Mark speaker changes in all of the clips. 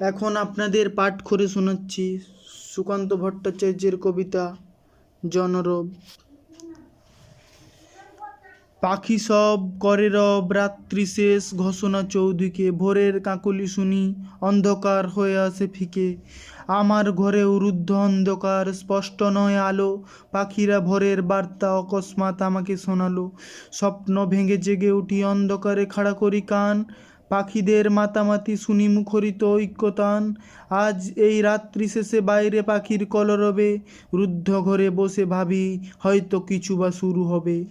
Speaker 1: এখন আপনাদের পাঠ করে শোনাচ্ছি সুকান্ত ভট্টাচার্যের কবিতা জনরব। পাখি সব করে রব, রাত্রি শেষ, ঘোষণা চৌদিকে, ভোরের কাকলি শুনি, অন্ধকার হয়ে আসে ফিকে। আমার ঘরে রুদ্ধ অন্ধকার, স্পষ্ট নয় আলো, পাখিরা ভোরের বার্তা অকস্মাৎ আমাকে শোনালো। স্বপ্ন ভেঙে জেগে উঠি, অন্ধকারে খাড়া করি কান পাখিদের মাতামাতি শুনি মুখরিত ঐক্যতান। আজ এই রাত্রি শেষে বাইরে পাখির কলরবে, রুদ্ধ ঘরে বসে ভাবি, হয়তো কিছু বা শুরু হবে।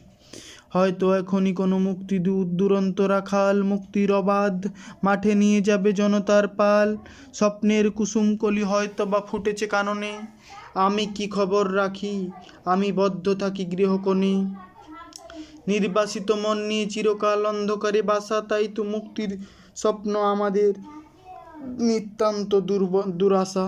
Speaker 1: হয়তো এখনই কোনো মুক্তি দূত দুরন্ত রাখাল মুক্তির অবাধ মাঠে নিয়ে যাবে জনতার পাল। স্বপ্নের কুসুমকলি হয়তো বা ফুটেছে কাননে। আমি কি খবর রাখি? আমি বদ্ধ থাকি গৃহকোণে। নির্বাসিত মন নিয়ে চিরকাল অন্ধকারে বাসা, তাই তো মুক্তির স্বপ্ন আমাদের। নিতান্ত দুর্ব, দুরাশা।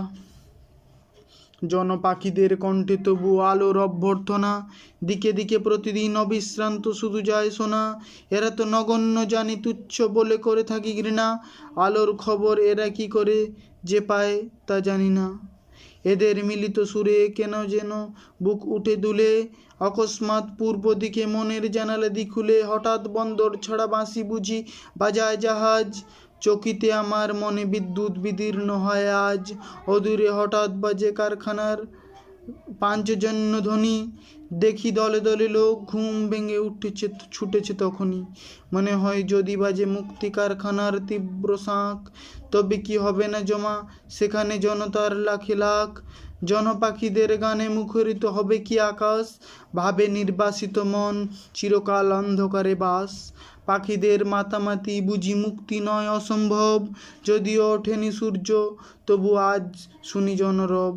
Speaker 1: জনপাখিদের কণ্ঠে তবু আলোর অভ্যর্থনা। দিকে দিকে প্রতিদিন অবিশ্রান্ত শুধু যায় শোনা এরা তো নগণ্য জানি তুচ্ছ বলে করে থাকি ঘৃণা। আলোর খবর এরা কি করে যে পায় তা জানি না। এদের মিলিত সুরে কেন যেন বুক উঠে দুলে। অকস্মাৎ পূর্ব দিকে মনের জানালা দি খুলে হঠাৎ বন্দর ছাড়া বাঁশি বুঝি, বাজায় জাহাজ। চকিতে আমার মনে বিদ্যুৎ বিদীর্ণ হয় আজ। অদূরে হঠাৎ বাজে কারখানার পাঞ্চজন্য ধ্বনি। দেখি দলে দলে লোক ঘুম ভেঙে উঠেছে, ছুটেছে তখনই। মনে হয় যদি বাজে মুক্তি কারখানার তীব্র শাঁখ, তবে কি হবে না জমা? সেখানে জনতার লাখে লাখ। জনপাখিদের গানে মুখরিত হবে কি আকাশ? ভাবে নির্বাসিত মন, চিরকাল অন্ধকারে বাস। পাখিদের মাতামাতি বুঝি মুক্তি নয় অসম্ভব। যদিও ওঠেনি সূর্য, তবু আজ শুনি জনরব।